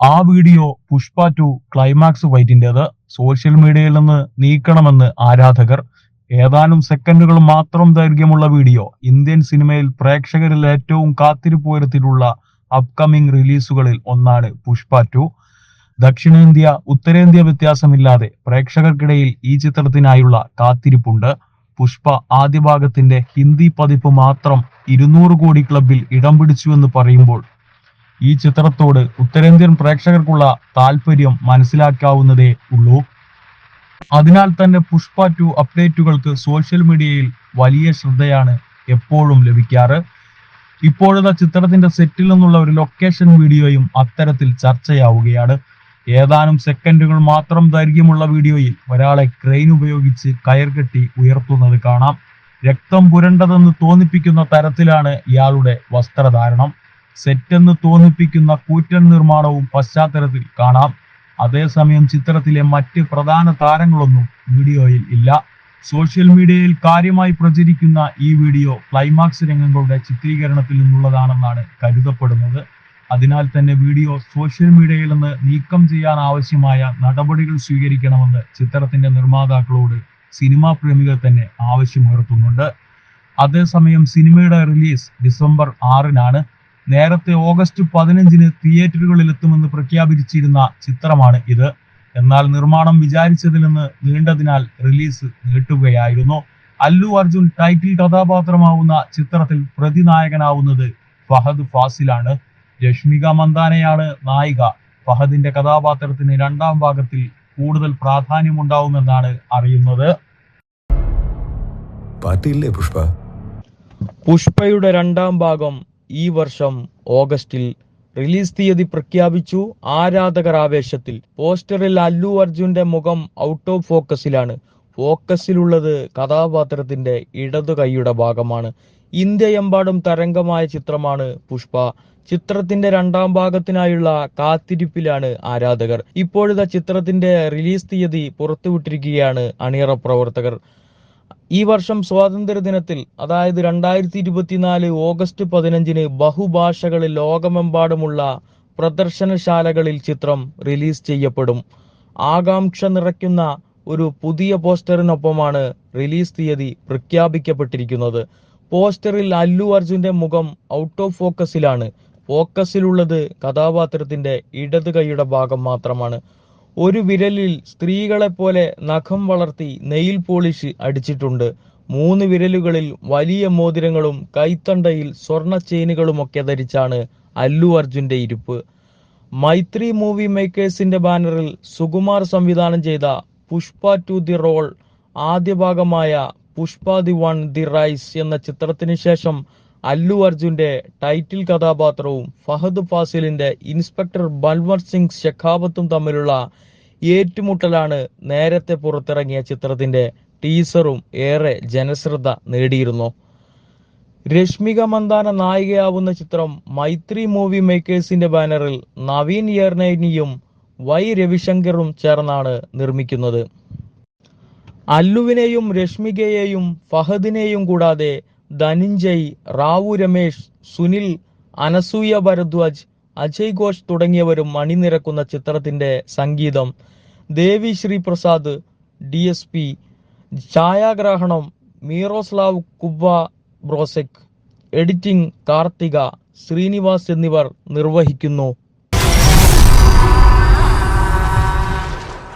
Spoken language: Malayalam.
ആ വീഡിയോ പുഷ്പ ടു ക്ലൈമാക്സ് വൈറ്റിന്റെത് സോഷ്യൽ മീഡിയയിൽ നിന്ന് നീക്കണമെന്ന് ആരാധകർ. ഏതാനും സെക്കൻഡുകൾ മാത്രം ദൈർഘ്യമുള്ള വീഡിയോ. ഇന്ത്യൻ സിനിമയിൽ പ്രേക്ഷകരിൽ ഏറ്റവും കാത്തിരിപ്പ് അപ്കമിംഗ് റിലീസുകളിൽ ഒന്നാണ് പുഷ്പ ടു. ദക്ഷിണേന്ത്യ ഉത്തരേന്ത്യ വ്യത്യാസമില്ലാതെ പ്രേക്ഷകർക്കിടയിൽ ഈ ചിത്രത്തിനായുള്ള കാത്തിരിപ്പുണ്ട്. പുഷ്പ ആദ്യ ഭാഗത്തിന്റെ ഹിന്ദി പതിപ്പ് മാത്രം ഇരുന്നൂറ് കോടി ക്ലബിൽ ഇടം പിടിച്ചുവെന്ന് പറയുമ്പോൾ ഈ ചിത്രത്തോട് ഉത്തരേന്ത്യൻ പ്രേക്ഷകർക്കുള്ള താല്പര്യം മനസ്സിലാക്കാവുന്നതേ ഉള്ളൂ. അതിനാൽ തന്നെ പുഷ്പ ടു അപ്ഡേറ്റുകൾക്ക് സോഷ്യൽ മീഡിയയിൽ വലിയ ശ്രദ്ധയാണ് എപ്പോഴും ലഭിക്കാറ്. ഇപ്പോഴത്തെ ചിത്രത്തിന്റെ സെറ്റിൽ നിന്നുള്ള ഒരു ലൊക്കേഷൻ വീഡിയോയും അത്തരത്തിൽ ചർച്ചയാവുകയാണ്. ഏതാനും സെക്കൻഡുകൾ മാത്രം ദൈർഘ്യമുള്ള വീഡിയോയിൽ ഒരാളെ ക്രെയിൻ ഉപയോഗിച്ച് കയർ കെട്ടി ഉയർത്തുന്നത് കാണാം. രക്തം പുരണ്ടതെന്ന് തോന്നിപ്പിക്കുന്ന തരത്തിലാണ് ഇയാളുടെ വസ്ത്രധാരണം. സെറ്റെന്ന് തോന്നിപ്പിക്കുന്ന കൂറ്റൻ നിർമ്മാണവും പശ്ചാത്തലത്തിൽ കാണാം. അതേസമയം ചിത്രത്തിലെ മറ്റ് പ്രധാന താരങ്ങളൊന്നും വീഡിയോയിൽ ഇല്ല. സോഷ്യൽ മീഡിയയിൽ കാര്യമായി പ്രചരിക്കുന്ന ഈ വീഡിയോ ക്ലൈമാക്സ് രംഗങ്ങളുടെ ചിത്രീകരണത്തിൽ നിന്നുള്ളതാണെന്നാണ് കരുതപ്പെടുന്നത്. അതിനാൽ തന്നെ വീഡിയോ സോഷ്യൽ മീഡിയയിൽ നിന്ന് നീക്കം ചെയ്യാൻ ആവശ്യമായ നടപടികൾ സ്വീകരിക്കണമെന്ന് ചിത്രത്തിന്റെ നിർമ്മാതാക്കളോട് സിനിമാ പ്രേമികൾ തന്നെ ആവശ്യമുയർത്തുന്നുണ്ട് അതേസമയം സിനിമയുടെ റിലീസ് ഡിസംബർ ആറിനാണ്. നേരത്തെ ഓഗസ്റ്റ് പതിനഞ്ചിന് തിയേറ്ററുകളിൽ എത്തുമെന്ന് പ്രഖ്യാപിച്ചിരുന്ന ചിത്രമാണ് ഇത്. എന്നാൽ നിർമ്മാണം വിചാരിച്ചതിൽ നിന്ന് നീണ്ടതിനാൽ റിലീസ് നീട്ടുകയായിരുന്നു. അല്ലു അർജുൻ ടൈറ്റിൽ കഥാപാത്രമാവുന്ന ചിത്രത്തിൽ പ്രതിനായകനാവുന്നത് ഫഹദ് ഫാസിലാണ്. രശ്മിക മന്ദാനയാണ് നായിക. ഫഹദിന്റെ കഥാപാത്രത്തിന് രണ്ടാം ഭാഗത്തിൽ കൂടുതൽ പ്രാധാന്യമുണ്ടാവുമെന്നാണ് അറിയുന്നത്. പുഷ്പയുടെ രണ്ടാം ഭാഗം ഈ വർഷം ഓഗസ്റ്റിൽ റിലീസ് തീയതി പ്രഖ്യാപിച്ചു ആരാധകർ ആവേശത്തിൽ പോസ്റ്ററിൽ അല്ലു അർജുന്റെ മുഖം ഔട്ട് ഓഫ് ഫോക്കസിലാണ്. ഫോക്കസിലുള്ളത് കഥാപാത്രത്തിന്റെ ഇടതു കൈയുടെ ഭാഗമാണ്. ഇന്ത്യയെമ്പാടും തരംഗമായ ചിത്രമാണ് പുഷ്പ. ചിത്രത്തിന്റെ രണ്ടാം ഭാഗത്തിനായുള്ള കാത്തിരിപ്പിലാണ് ആരാധകർ. ഇപ്പോഴത്തെ ചിത്രത്തിന്റെ റിലീസ് തീയതി പുറത്തുവിട്ടിരിക്കുകയാണ് അണിയറ പ്രവർത്തകർ. ഈ വർഷം സ്വാതന്ത്ര്യ ദിനത്തിൽ അതായത് രണ്ടായിരത്തി ഇരുപത്തിനാല് ഓഗസ്റ്റ് പതിനഞ്ചിന് ബഹുഭാഷകളിൽ ലോകമെമ്പാടുമുള്ള പ്രദർശനശാലകളിൽ ചിത്രം റിലീസ് ചെയ്യപ്പെടും. ആകാംക്ഷ നിറയ്ക്കുന്ന ഒരു പുതിയ പോസ്റ്ററിനൊപ്പമാണ് റിലീസ് തീയതി പ്രഖ്യാപിക്കപ്പെട്ടിരിക്കുന്നത്. പോസ്റ്ററിൽ അല്ലു അർജുന്റെ മുഖം ഔട്ട് ഓഫ് ഫോക്കസിലാണ്. ഫോക്കസിലുള്ളത് കഥാപാത്രത്തിന്റെ ഇടത് കൈയുടെ ഭാഗം മാത്രമാണ്. ഒരു വിരലിൽ സ്ത്രീകളെ പോലെ നഖം വളർത്തി നെയിൽ പോളിഷ് അടിച്ചിട്ടുണ്ട്. മൂന്ന് വിരലുകളിൽ വലിയ മോതിരങ്ങളും കൈത്തണ്ടയിൽ സ്വർണ ചെയിനുകളുമൊക്കെ ധരിച്ചാണ് അല്ലു അർജുന്റെ ഇരിപ്പ്. മൈത്രി മൂവി മേക്കേഴ്സിന്റെ ബാനറിൽ സുകുമാർ സംവിധാനം ചെയ്ത പുഷ്പ ടു ദി റോൾ ആദ്യ ഭാഗമായ Pushpa the one the rise എന്ന ചിത്രത്തിന് ശേഷം അല്ലു അർജുന്റെ ടൈറ്റിൽ കഥാപാത്രവും ഫഹദ് ഫാസിലിന്റെ ഇൻസ്പെക്ടർ ബൽവർ സിംഗ് ഷെഖാവത്തും തമ്മിലുള്ള ഏറ്റുമുട്ടലാണ് നേരത്തെ പുറത്തിറങ്ങിയ ചിത്രത്തിന്റെ ടീസറും ഏറെ ജനശ്രദ്ധ നേടിയിരുന്നു. രശ്മിക മന്ദാന നായികയാവുന്ന ചിത്രം മൈത്രി മൂവി മേക്കേഴ്സിന്റെ ബാനറിൽ നവീൻ യർനൈനിയും വൈ രവിശങ്കറും ചേർന്നാണ് നിർമ്മിക്കുന്നത്. അല്ലുവിനെയും രശ്മികയെയും ഫഹദിനെയും കൂടാതെ ധനഞ്ജയ് റാവു രമേശ് സുനിൽ അനസൂയ ഭരദ്വാജ് അജയ് ഘോഷ് തുടങ്ങിയവരും അണിനിരക്കുന്ന ചിത്രത്തിന്റെ സംഗീതം. Devi Sri Prasad D S P. ഛായാഗ്രഹണം Miroslaw Kuba Brozek. Editing Karthika Srinivas എന്നിവർ നിർവഹിക്കുന്നു.